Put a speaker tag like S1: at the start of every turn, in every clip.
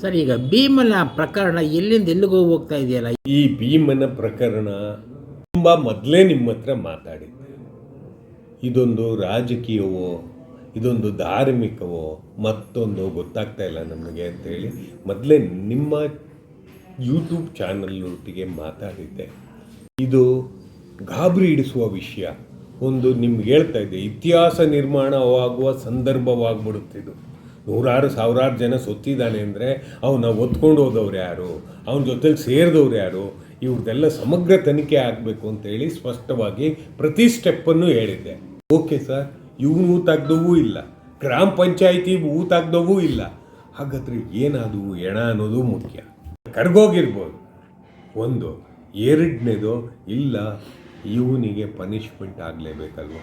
S1: Sir, ಈಗ ಭೀಮನ ಪ್ರಕರಣ ಎಲ್ಲಿಂದ ಎಲ್ಲಿಗೋ ಹೋಗ್ತಾ ಇದೆಯಲ್ಲ?
S2: ಈ ಭೀಮನ ಪ್ರಕರಣ ತುಂಬ ಮೊದಲೇ ನಿಮ್ಮ ಹತ್ರ ಮಾತಾಡಿದ್ದೆ. ಇದೊಂದು ರಾಜಕೀಯವೋ, ಇದೊಂದು ಧಾರ್ಮಿಕವೋ, ಮತ್ತೊಂದು ಗೊತ್ತಾಗ್ತಾ ಇಲ್ಲ ನಮಗೆ ಅಂತೇಳಿ ಮೊದಲೇ ನಿಮ್ಮ ಯೂಟ್ಯೂಬ್ ಚಾನಲ್ನೊಟ್ಟಿಗೆ ಮಾತಾಡಿದ್ದೆ. ಇದು ಗಾಬರಿ ಇಡಿಸುವ ವಿಷಯ. ಒಂದು ನಿಮ್ಗೆ ಹೇಳ್ತಾ ಇದ್ದೆ, ಇತಿಹಾಸ ನಿರ್ಮಾಣವಾಗುವ ಸಂದರ್ಭವಾಗ್ಬಿಡುತ್ತಿದ್ದು ನೂರಾರು ಸಾವಿರಾರು ಜನ ಸೊತ್ತಿದ್ದಾನೆ ಅಂದರೆ ಅವನ್ನ ಒತ್ಕೊಂಡು ಹೋದವ್ರು ಯಾರು? ಅವನ ಜೊತೆಲಿ ಸೇರಿದವ್ರು ಯಾರು? ಇವ್ರದ್ದೆಲ್ಲ ಸಮಗ್ರ ತನಿಖೆ ಆಗಬೇಕು ಅಂತೇಳಿ ಸ್ಪಷ್ಟವಾಗಿ ಪ್ರತಿ ಸ್ಟೆಪ್ಪನ್ನು ಹೇಳಿದ್ದೆ. ಓಕೆ ಸರ್, ಇವನು ಊತಾಗ್ದವೂ ಇಲ್ಲ. ಗ್ರಾಮ ಪಂಚಾಯಿತಿ ಊತಾಗ್ದವೂ ಇಲ್ಲ. ಹಾಗಾದ್ರೆ ಏನಾದವು ಎಣ ಅನ್ನೋದು ಮುಖ್ಯ. ಕರ್ಗೋಗಿರ್ಬೋದು. ಒಂದು ಎರಡನೇದು ಇಲ್ಲ, ಇವನಿಗೆ ಪನಿಷ್ಮೆಂಟ್ ಆಗಲೇಬೇಕಲ್ವ?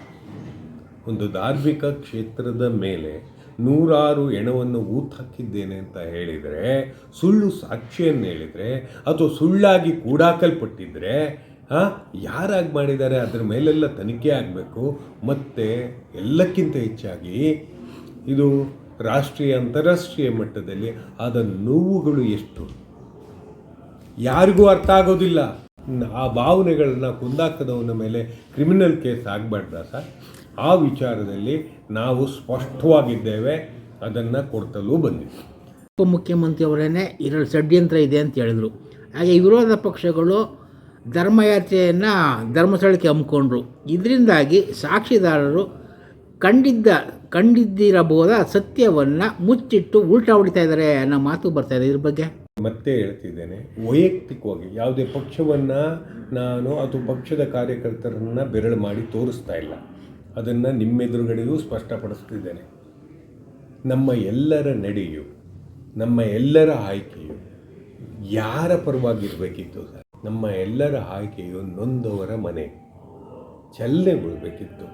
S2: ಒಂದು ಧಾರ್ಮಿಕ ಕ್ಷೇತ್ರದ ಮೇಲೆ ನೂರಾರು ಎಣವನ್ನು ಊತ್ ಹಾಕಿದ್ದೇನೆ ಅಂತ ಹೇಳಿದರೆ, ಸುಳ್ಳು ಸಾಕ್ಷಿಯನ್ನು ಹೇಳಿದರೆ, ಅಥವಾ ಸುಳ್ಳಾಗಿ ಕೂಡಾಕಲ್ಪಟ್ಟಿದ್ದರೆ ಯಾರಾಗಿ ಮಾಡಿದ್ದಾರೆ? ಅದರ ಮೇಲೆಲ್ಲ ತನಿಖೆ ಆಗಬೇಕು. ಮತ್ತು ಎಲ್ಲಕ್ಕಿಂತ ಹೆಚ್ಚಾಗಿ ಇದು ರಾಷ್ಟ್ರೀಯ, ಅಂತಾರಾಷ್ಟ್ರೀಯ ಮಟ್ಟದಲ್ಲಿ ಆದ ನೋವುಗಳು ಎಷ್ಟು? ಯಾರಿಗೂ ಅರ್ಥ ಆಗೋದಿಲ್ಲ. ಆ ಭಾವನೆಗಳನ್ನ ಕುಂದಾಕದವನ ಮೇಲೆ ಕ್ರಿಮಿನಲ್ ಕೇಸ್ ಆಗಬಾರ್ದ ಸರ್? ಆ ವಿಚಾರದಲ್ಲಿ ನಾವು ಸ್ಪಷ್ಟವಾಗಿದ್ದೇವೆ ಅದನ್ನು ಕೊಡ್ತಲೂ ಬಂದಿದ್ದೀವಿ
S1: ಉಪಮುಖ್ಯಮಂತ್ರಿಯವರೇ ಇದರಲ್ಲಿ ಷಡ್ಯಂತ್ರ ಇದೆ ಅಂತ ಹೇಳಿದರು. ಹಾಗೆ ವಿರೋಧ ಪಕ್ಷಗಳು ಧರ್ಮಯಾತ್ರೆಯನ್ನು ಧರ್ಮಸ್ಥಳಕ್ಕೆ ಹಮ್ಮಿಕೊಂಡ್ರು. ಇದರಿಂದಾಗಿ ಸಾಕ್ಷಿದಾರರು ಕಂಡಿದ್ದ ಕಂಡಿದ್ದಿರಬಹುದಾದ ಸತ್ಯವನ್ನು ಮುಚ್ಚಿಟ್ಟು ಉಲ್ಟಾ ಹೊಡಿತಾ ಇದ್ದಾರೆ ಅನ್ನೋ ಮಾತು ಬರ್ತಾ ಇದೆ. ಇದ್ರ ಬಗ್ಗೆ?
S2: ಮತ್ತೆ ಹೇಳ್ತಿದ್ದೇನೆ ವೈಯಕ್ತಿಕವಾಗಿ ಯಾವುದೇ ಪಕ್ಷವನ್ನು ನಾನು ಅಥವಾ ಪಕ್ಷದ ಕಾರ್ಯಕರ್ತರನ್ನು ಬೆರಳು ಮಾಡಿ ತೋರಿಸ್ತಾ ಇಲ್ಲ. ಅದನ್ನು ನಿಮ್ಮೆದುರುಗಡೆಯೂ ಸ್ಪಷ್ಟಪಡಿಸ್ತಿದ್ದೇನೆ. ನಮ್ಮ ಎಲ್ಲರ ನಡೆಯು, ನಮ್ಮ ಎಲ್ಲರ ಆಯ್ಕೆಯು ಯಾರ ಪರವಾಗಿರಬೇಕಿತ್ತು ಸರ್? ನಮ್ಮ ಎಲ್ಲರ ಆಯ್ಕೆಯು ನೊಂದವರ ಮನೆ, ಚಲನೆಗೊಳ್ಬೇಕಿತ್ತು.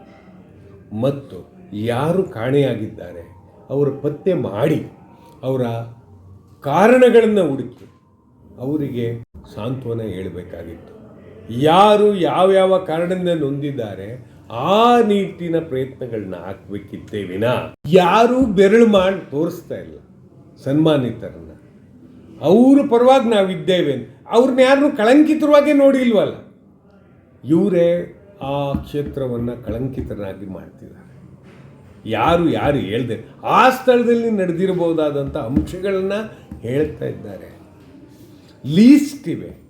S2: ಮತ್ತು ಯಾರು ಕಾಣೆಯಾಗಿದ್ದಾರೆ, ಅವರ ಪತ್ತೆ ಮಾಡಿ, ಅವರ ಕಾರಣಗಳನ್ನು ಹುಡುಕಿ, ಅವರಿಗೆ ಸಾಂತ್ವನ ಹೇಳಬೇಕಾಗಿತ್ತು. ಯಾರು ಯಾವ್ಯಾವ ಕಾರಣದಿಂದ ನೊಂದಿದ್ದಾರೆ ಆ ನಿಟ್ಟಿನ ಪ್ರಯತ್ನಗಳನ್ನ ಹಾಕ್ಬೇಕಿದ್ದೇ ವಿನ ಯಾರೂ ಬೆರಳು ಮಾಡಿ ತೋರಿಸ್ತಾ ಇಲ್ಲ ಸನ್ಮಾನಿತರನ್ನ ಅವರು ಪರವಾಗಿ ನಾವಿದ್ದೇವೆ ಅವ್ರನ್ನ ಯಾರನ್ನೂ ಕಳಂಕಿತರವಾಗೇ ನೋಡಿಲ್ವಲ್ಲ. ಇವರೇ ಆ ಕ್ಷೇತ್ರವನ್ನು ಕಳಂಕಿತರಾಗಿ ಮಾಡ್ತಿದ್ದಾರೆ. ಯಾರು ಯಾರು ಹೇಳ್ದೆ, ಆ ಸ್ಥಳದಲ್ಲಿ ನಡೆದಿರಬಹುದಾದಂಥ ಅಂಶಗಳನ್ನು ಹೇಳ್ತಾ ಇದ್ದಾರೆ. ಲೀಸ್ಟ್ ಇವೆ.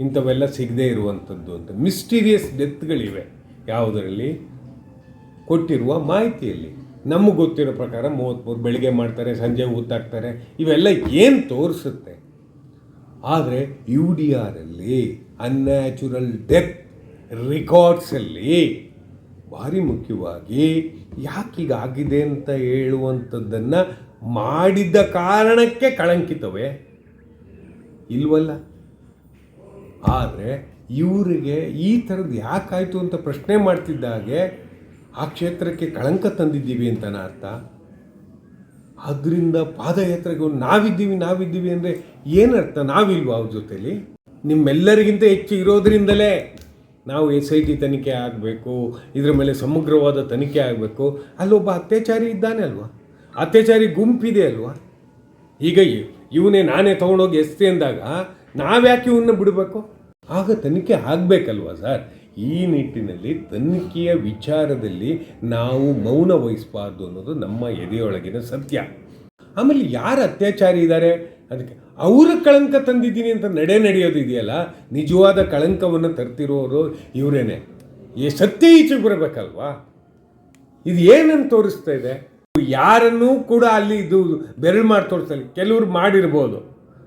S2: ಇಂಥವೆಲ್ಲ ಸಿಗದೇ ಇರುವಂಥದ್ದು ಅಂತ. ಮಿಸ್ಟೀರಿಯಸ್ ಡೆತ್ಗಳಿವೆ ಯಾವುದರಲ್ಲಿ? ಕೊಟ್ಟಿರುವ ಮಾಹಿತಿಯಲ್ಲಿ. ನಮಗೆ ಗೊತ್ತಿರೋ ಪ್ರಕಾರ ಮೂವತ್ತ್ಮೂರು ಬೆಳಿಗ್ಗೆ ಮಾಡ್ತಾರೆ, ಸಂಜೆ ಊತಾಕ್ತಾರೆ. ಇವೆಲ್ಲ ಏನು ತೋರಿಸುತ್ತೆ? ಆದರೆ ಯು ಡಿ ಆರಲ್ಲಿ ಅನ್ಯಾಚುರಲ್ ಡೆತ್ ರೆಕಾರ್ಡ್ಸಲ್ಲಿ ಭಾರಿ ಮುಖ್ಯವಾಗಿ ಯಾಕೀಗಾಗಿದೆ ಅಂತ ಹೇಳುವಂಥದ್ದನ್ನು ಮಾಡಿದ ಕಾರಣಕ್ಕೆ ಕಳಂಕಿತವೇ? ಇಲ್ವಲ್ಲ? ಆದರೆ ಇವರಿಗೆ ಈ ಥರದ್ದು ಯಾಕಾಯಿತು ಅಂತ ಪ್ರಶ್ನೆ ಮಾಡ್ತಿದ್ದಾಗೆ ಆ ಕ್ಷೇತ್ರಕ್ಕೆ ಕಳಂಕ ತಂದಿದ್ದೀವಿ ಅಂತನ ಅರ್ಥ. ಅದರಿಂದ ಪಾದಯಾತ್ರೆಗೆ ನಾವಿದ್ದೀವಿ ನಾವಿದ್ದೀವಿ ಅಂದರೆ ಏನರ್ಥ ನಾವಿಲ್ವಾ ಅವ್ರ ಜೊತೆಲಿ? ನಿಮ್ಮೆಲ್ಲರಿಗಿಂತ ಹೆಚ್ಚು ಇರೋದ್ರಿಂದಲೇ ನಾವು ಎಸ್ ಐ ಟಿ ತನಿಖೆ ಆಗಬೇಕು, ಇದರ ಮೇಲೆ ಸಮಗ್ರವಾದ ತನಿಖೆ ಆಗಬೇಕು. ಅಲ್ಲೊಬ್ಬ ಅತ್ಯಾಚಾರಿ ಇದ್ದಾನೆ ಅಲ್ವಾ? ಅತ್ಯಾಚಾರಿ ಗುಂಪಿದೆ ಅಲ್ವಾ? ಈಗ ಇವನೇ ನಾನೇ ತೊಗೊಂಡೋಗಿ ಎಸ್ತಿ ಅಂದಾಗ ನಾವ್ಯಾಕೆ ಇವನ್ನ ಬಿಡಬೇಕು? ಆಗ ತನಿಖೆ ಆಗಬೇಕಲ್ವಾ ಸರ್? ಈ ನಿಟ್ಟಿನಲ್ಲಿ ತನಿಖೆಯ ವಿಚಾರದಲ್ಲಿ ನಾವು ಮೌನ ವಹಿಸಬಾರ್ದು ಅನ್ನೋದು ನಮ್ಮ ಎದೆಯೊಳಗಿನ ಸತ್ಯ. ಆಮೇಲೆ ಯಾರು ಅತ್ಯಾಚಾರಿ ಇದ್ದಾರೆ ಅದಕ್ಕೆ ಅವರ ಕಳಂಕ ತಂದಿದ್ದೀನಿ ಅಂತ ನಡೆ ನಡೆಯೋದು ಇದೆಯಲ್ಲ, ನಿಜವಾದ ಕಳಂಕವನ್ನು ತರ್ತಿರೋರು ಇವರೇನೆ. ಈ ಸತ್ಯ ಈಚೆಗೆ ಬರಬೇಕಲ್ವಾ? ಇದು ಏನನ್ನು ತೋರಿಸ್ತಾ ಇದೆ? ಯಾರನ್ನೂ ಕೂಡ ಅಲ್ಲಿ ಇದು ಬೆರಳು ಮಾಡಿ ತೋರಿಸ್ತಾರೆ ಕೆಲವರು ಮಾಡಿರ್ಬೋದು.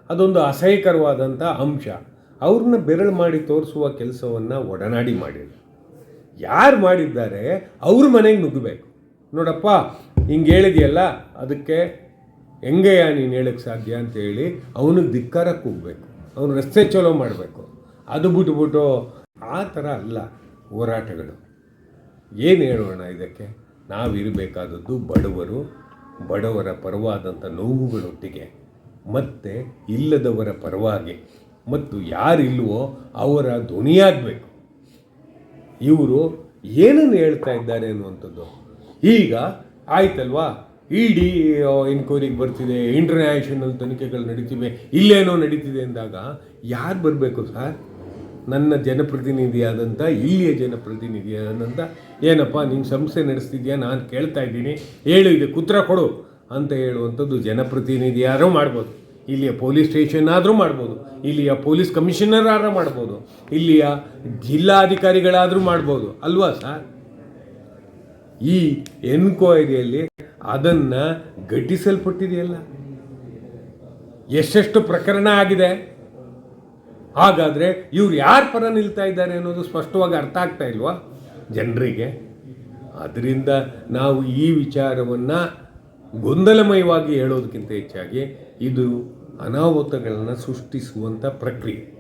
S2: ಅದೊಂದು ಅಸಹ್ಯಕರವಾದಂಥ ಅಂಶ. ಅವ್ರನ್ನ ಬೆರಳು ಮಾಡಿ ತೋರಿಸುವ ಕೆಲಸವನ್ನು ಒಡನಾಡಿ ಮಾಡಿಲ್ಲ ಯಾರು ಮಾಡಿದ್ದಾರೆ ಅವ್ರ ಮನೆಗೆ ನುಗ್ಗಬೇಕು. ನೋಡಪ್ಪ, ಹಿಂಗೆ ಹೇಳಿದೆಯಲ್ಲ, ಅದಕ್ಕೆ ಹೆಂಗಯ್ಯ ನೀನು ಹೇಳಕ್ಕೆ ಸಾಧ್ಯ ಅಂತ ಹೇಳಿ ಅವನಿಗೆ ಧಿಕ್ಕಾರ ಕೂಗಬೇಕು. ಅವನು ರಸ್ತೆ ಚಲೋ ಮಾಡಬೇಕು. ಅದು ಬಿಟ್ಬಿಟ್ಟು ಆ ಥರ ಅಲ್ಲ ಹೋರಾಟಗಳು. ಏನು ಹೇಳೋಣ ಇದಕ್ಕೆ? ನಾವಿರಬೇಕಾದದ್ದು ಬಡವರು, ಬಡವರ ಪರವಾದಂಥ ನೋವುಗಳೊಟ್ಟಿಗೆ, ಮತ್ತು ಇಲ್ಲದವರ ಪರವಾಗಿ. ಮತ್ತು ಯಾರಿಲ್ವೋ ಅವರ ಧ್ವನಿಯಾಗಬೇಕು. ಇವರು ಏನನ್ನು ಹೇಳ್ತಾ ಇದ್ದಾರೆ ಅನ್ನುವಂಥದ್ದು. ಈಗ ಆಯ್ತಲ್ವಾ? ಇಡಿ ಎನ್ಕ್ವೈರಿಗೆ ಬರ್ತಿದೆ ಇಂಟರ್ನ್ಯಾಷನಲ್ ತನಿಖೆಗಳು ನಡೀತಿವೆ, ಇಲ್ಲೇನೋ ನಡೀತಿದೆ ಅಂದಾಗ ಯಾರು ಬರಬೇಕು ಸರ್? ನನ್ನ ಜನಪ್ರತಿನಿಧಿಯಾದಂಥ ಇಲ್ಲಿಯ ಜನಪ್ರತಿನಿಧಿಯಾದಂಥ ಏನಪ್ಪ ನಿನ್ನ ಸಂಸ್ಥೆ ನಡೆಸ್ತಿದ್ಯಾ? ನಾನು ಕೇಳ್ತಾ ಇದ್ದೀನಿ. ಹೇಳು, ಇದಕ್ಕೆ ಕುತ್ರ ಕೊಡು ಅಂತ ಹೇಳುವಂಥದ್ದು ಜನಪ್ರತಿನಿಧಿ ಯಾರೋ ಮಾಡ್ಬೋದು. ಇಲ್ಲಿಯ ಪೊಲೀಸ್ ಸ್ಟೇಷನ್ ಆದರೂ ಮಾಡ್ಬೋದು. ಇಲ್ಲಿಯ ಪೊಲೀಸ್ ಕಮಿಷನರ್ ಆದರೂ ಮಾಡ್ಬೋದು. ಇಲ್ಲಿಯ ಜಿಲ್ಲಾಧಿಕಾರಿಗಳಾದರೂ ಮಾಡ್ಬೋದು. ಅಲ್ವಾ ಸರ್? ಈ ಎನ್ಕ್ವೈರಿಯಲ್ಲಿ ಅದನ್ನು ಘಟಿಸಲ್ಪಟ್ಟಿದೆಯಲ್ಲ? ಎಷ್ಟೆಷ್ಟು ಪ್ರಕರಣ ಆಗಿದೆ? ಹಾಗಾದರೆ ಇವ್ರು ಯಾರ ಪರ ನಿಲ್ತಾ ಇದ್ದಾರೆ ಅನ್ನೋದು ಸ್ಪಷ್ಟವಾಗಿ ಅರ್ಥ ಆಗ್ತಾ ಇಲ್ವಾ? ಜನರಿಗೆ. ಅದರಿಂದ ನಾವು ಈ ವಿಚಾರವನ್ನು ಗೊಂದಲಮಯವಾಗಿ ಹೇಳೋದಕ್ಕಿಂತ ಹೆಚ್ಚಾಗಿ ಇದು ಅನಾಹುತಗಳನ್ನು ಸೃಷ್ಟಿಸುವಂಥ ಪ್ರಕ್ರಿಯೆ.